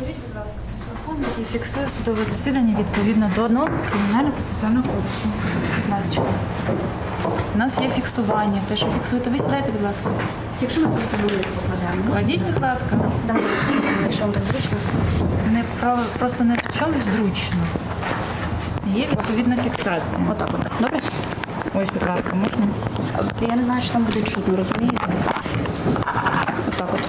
Беріть, будь ласка, мікрофон, який фіксує судове засідання відповідно до норм Кримінального процесуального кодексу. Будь ласка. У нас є фіксування. Те, що фіксуєте, ви сідайте, будь ласка. Якщо ми просто лист покладемо, Кладіть, будь ласка. якщо вам так зручно. Не про- просто не в чомусь зручно. Є відповідна фіксація. Отак от. Добре? Ось, будь ласка, можна. Я не знаю, що там буде чутно, розумієте? Отак от.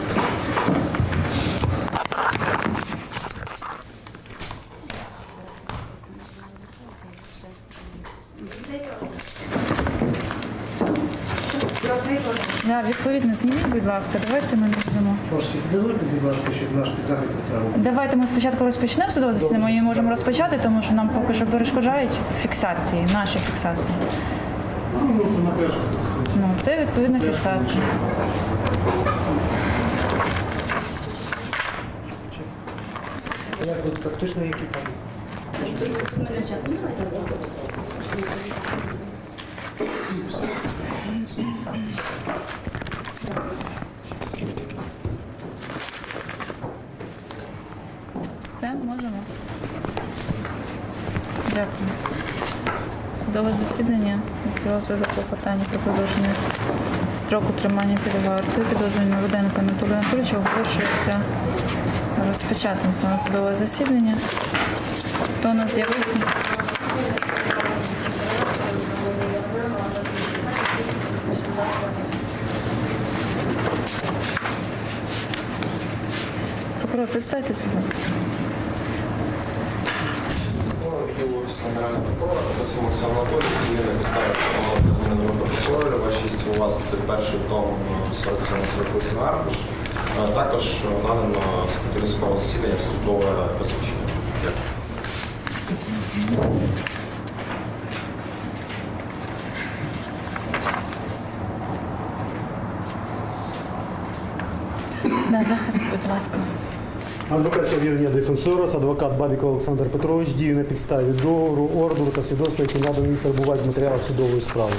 Да, відповідно, зніміть, будь ласка, давайте ми візьмемо. Трошки здивуйте, будь ласка, щоб наш підзахист став. Давайте ми спочатку розпочнемо судове засідання. Ми її можемо розпочати, тому що нам поки що перешкоджають фіксації, наші фіксації. Ну, можна на першу Ну, це відповідна фіксація. Як ви так точно які там? Все, можемо. Дякую. Судове засідання з розгляду клопотання про продовження строку тримання під вартою підозрюваного Руденка Анатолія Анатолійовича оголошується розпочатим саме судове засідання. Хто у нас з'явився? Прокурор, представтесь, будь ласка. Відділу Офісу Генерального прокурора, просимо Оксану Анатолійовну, є на Зміненого прокурора. Вашість у вас це перший том 47-48 аркуш. Також надано секретарю засідання службове посвідчення. Дякую. Да, захист, будь ласка. Адвокатське об'єднання Дефенсорос, адвокат Бабіков Олександр Петрович діє на підставі договору, ордеру та свідоцтва, які надані перебувають в матеріалах судової справи.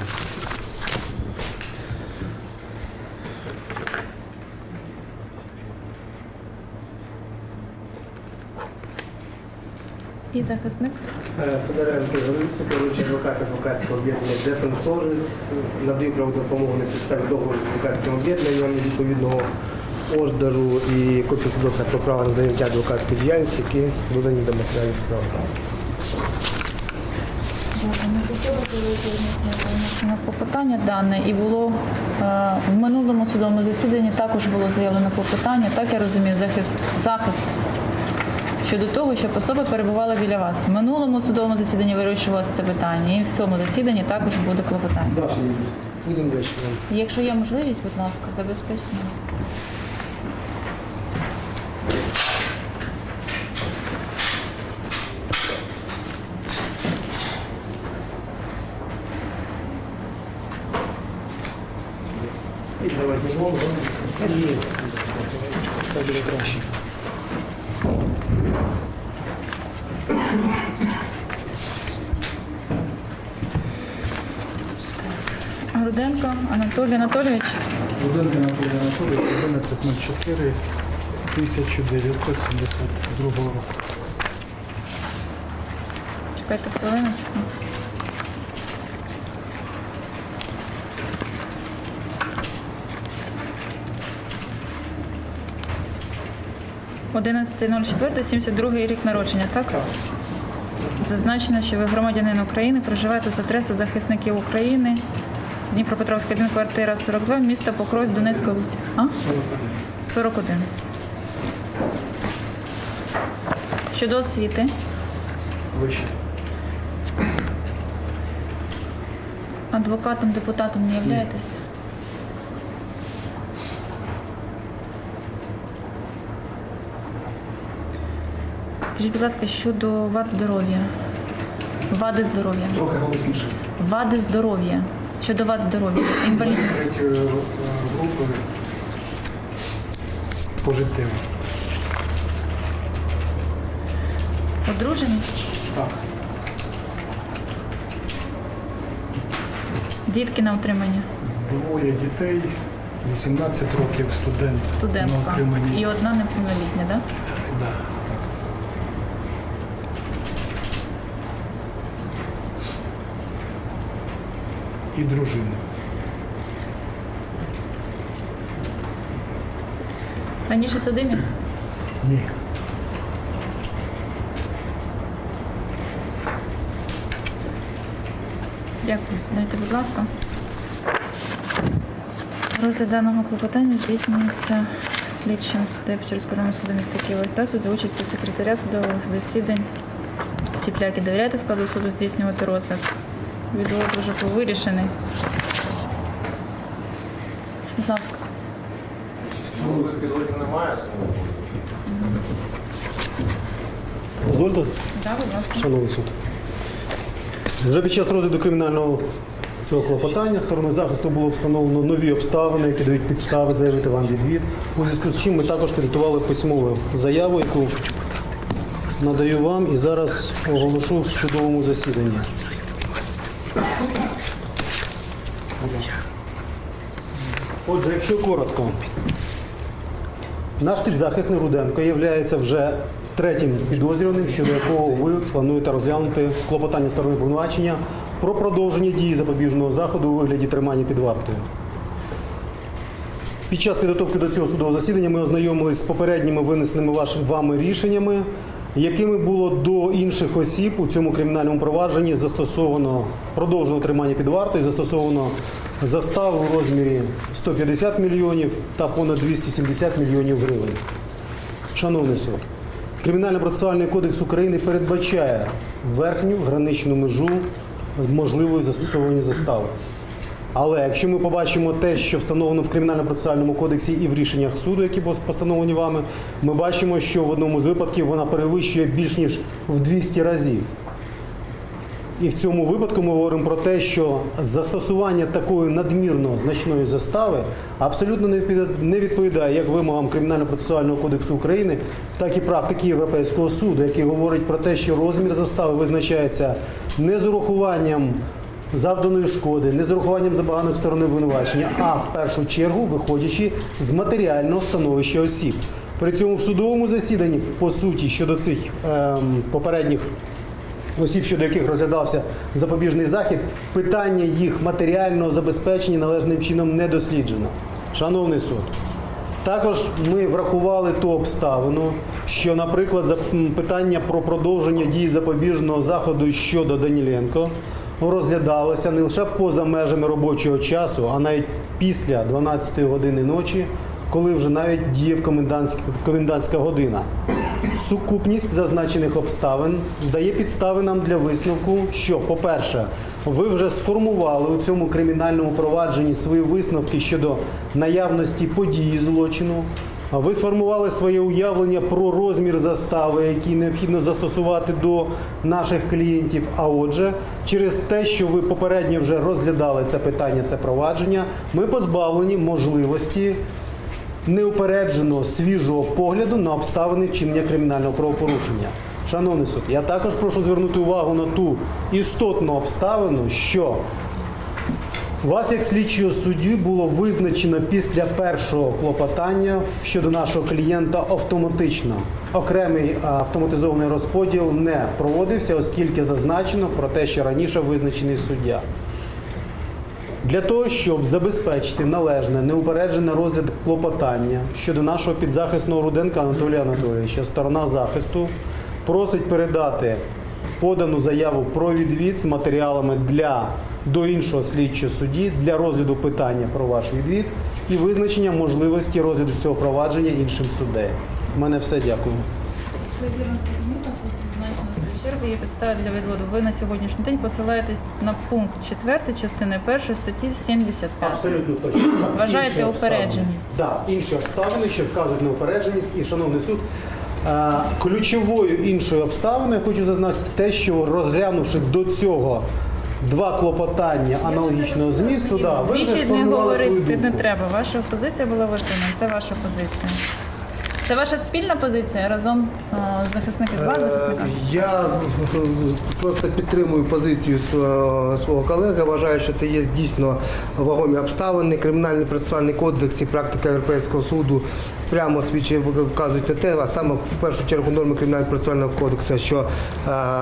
І захисник. Е, Федоренко Ігоровиця, керуючий адвокат адвокатського об'єднання Дефенсорис, надаю правову допомогу на підставі договору з адвокатським об'єднанням відповідного ордеру і копії свідоцтва про право на заняття адвокатської діяльності, які додані до матеріалів справи. На клопотання дане і було е, в минулому судовому засіданні також було заявлено клопотання. Так я розумію, захист захист щодо того, щоб особа перебувала біля вас. В минулому судовому засіданні вирішувалося це питання, і в цьому засіданні також буде клопотання. Будемо. Якщо є можливість, будь ласка, забезпечте. мене. І давайте жовту. Ні. Так буде краще. Руденко Анатолій Анатолійович. Руденко Анатолій Анатолійович, 1104 1972 року. Чекайте хвилиночку. Одинадцятий рік народження, так? Зазначено, що ви громадянин України, проживаєте з адресою захисників України, Дніпропетровська 1, квартира 42, місто Покровськ, Донецької області. А? 41. Щодо освіти. Вище. Адвокатом, депутатом не являєтесь? Скажіть, будь ласка, щодо вад здоров'я. Вади здоров'я. Трохи голосніше. Вади здоров'я. Щодо вад здоров'я. Інвалідність. Третьої е, групи пожиттєво. Одружені? Так. Дітки на утримання. Двоє дітей, 18 років студент, на Студентка. І одна неповнолітня, так? Да? Да. і дружини. Раніше судимі? Ні. Дякую. Сідайте, будь ласка. Розгляд даного клопотання здійснюється слідчим суддею Печерського районного суду міста Києва Тасу за участю секретаря судових засідань. Чіпляки, довіряєте складу суду здійснювати розгляд? Відвод вже був вирішений. Будь ласка. Підводів немає, саме. Дозвольте, Да, будь ласка. шановний суд. Вже під час розгляду кримінального цього клопотання стороною захисту було встановлено нові обставини, які дають підстави заявити вам відвід. У зв'язку з чим ми також підготували письмову заяву, яку надаю вам і зараз оголошу в судовому засіданні. Отже, якщо коротко, наш підзахисний Руденко є вже третім підозрюваним, щодо якого ви плануєте розглянути клопотання сторони обвинувачення про продовження дії запобіжного заходу у вигляді тримання під вартою. Під час підготовки до цього судового засідання ми ознайомились з попередніми винесеними вами рішеннями, якими було до інших осіб у цьому кримінальному провадженні застосовано продовжено тримання під вартою, застосовано заставу у розмірі 150 мільйонів та понад 270 мільйонів гривень. Шановний суд, Кримінально-процесуальний кодекс України передбачає верхню граничну межу можливої застосування застави. Але якщо ми побачимо те, що встановлено в кримінально-процесуальному кодексі і в рішеннях суду, які постановлені вами, ми бачимо, що в одному з випадків вона перевищує більш ніж в 200 разів. І в цьому випадку ми говоримо про те, що застосування такої надмірно значної застави абсолютно не відповідає- не відповідає як вимогам Кримінально-процесуального кодексу України, так і практики Європейського суду, який говорить про те, що розмір застави визначається не з урахуванням завданої шкоди, не з урахуванням забаганих сторони обвинувачення, а в першу чергу виходячи з матеріального становища осіб. При цьому в судовому засіданні, по суті, щодо цих ем, попередніх осіб, щодо яких розглядався запобіжний захід, питання їх матеріального забезпечення належним чином не досліджено. Шановний суд, також ми врахували ту обставину, що, наприклад, питання про продовження дії запобіжного заходу щодо Даніленко розглядалося не лише поза межами робочого часу, а навіть після 12 години ночі, коли вже навіть комендантська, комендантська година. Сукупність зазначених обставин дає підстави нам для висновку, що, по-перше, ви вже сформували у цьому кримінальному провадженні свої висновки щодо наявності події злочину. Ви сформували своє уявлення про розмір застави, який необхідно застосувати до наших клієнтів. А отже, через те, що ви попередньо вже розглядали це питання, це провадження, ми позбавлені можливості неупередженого свіжого погляду на обставини вчинення кримінального правопорушення. Шановний суд, я також прошу звернути увагу на ту істотну обставину, що вас як слідчого судді було визначено після першого клопотання щодо нашого клієнта автоматично. Окремий автоматизований розподіл не проводився, оскільки зазначено про те, що раніше визначений суддя. Для того, щоб забезпечити належне, неупереджений розгляд клопотання щодо нашого підзахисного Руденка Анатолія Анатолійовича, сторона захисту просить передати подану заяву про відвід з матеріалами для до іншого слідчого судді для розгляду питання про ваш відвід і визначення можливості розгляду цього провадження іншим суддею. У мене все дякую. Є підстава для відводу. Ви на сьогоднішній день посилаєтесь на пункт 4 частини 1 статті 75. Абсолютно точно. Вважаєте упередженість? Так, інші обставини, що вказують на упередженість. І, шановний суд, е, ключовою іншою обставиною я хочу зазначити те, що розглянувши до цього два клопотання аналогічного змісту, да, ви вже Більше не сформували свою говорити не думку. треба. Ваша позиція була виконана. Це ваша позиція. Це ваша спільна позиція разом е, з захисниками два захисника. Е, Я е, просто підтримую позицію свого колеги. Вважаю, що це є дійсно вагомі обставини. Кримінальний процесуальний кодекс і практика Європейського суду прямо свідчі вказують на те, а саме в першу чергу норми кримінального процесуального кодексу, що е,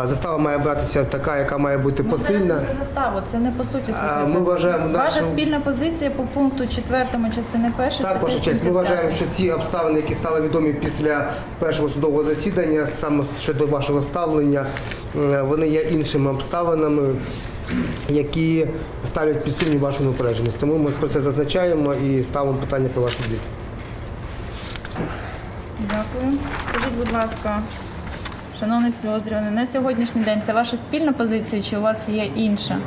застава має братися така, яка має бути посильна. зараз заставу, це не по суті А, ми вважаємо Ваша спільна позиція по пункту 4 частини 1 Так, ваша честь, ми вважаємо, що ці обставини, які стали відомі після першого судового засідання, саме щодо вашого ставлення, е, вони є іншими обставинами, які ставлять під сумнів вашу неупередженість. Тому ми про це зазначаємо і ставимо питання про ваш відвід. Дякую. Скажіть, будь ласка, шановний підозрюваний, на сьогоднішній день це ваша спільна позиція чи у вас є інша?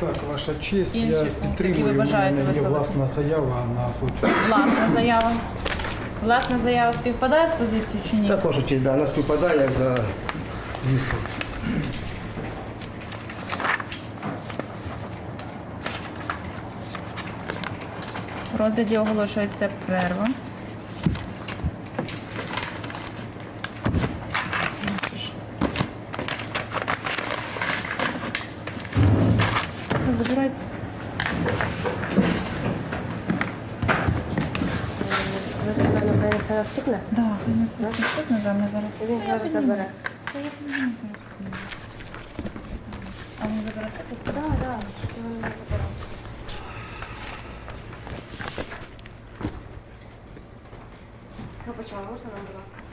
Так, ваша честь, Інші я підтримую. У мене є власна заява на потім. Власна заява. Власна заява співпадає з позицією чи ні? Також чи да, вона співпадає за дійсно. В розгляді оголошується перерва. Наступне? Да, у нас наступне да, ми зараз. Він зараз забере. А він забере це? Так, так, він не забере. Почав? Можна нам, будь ласка?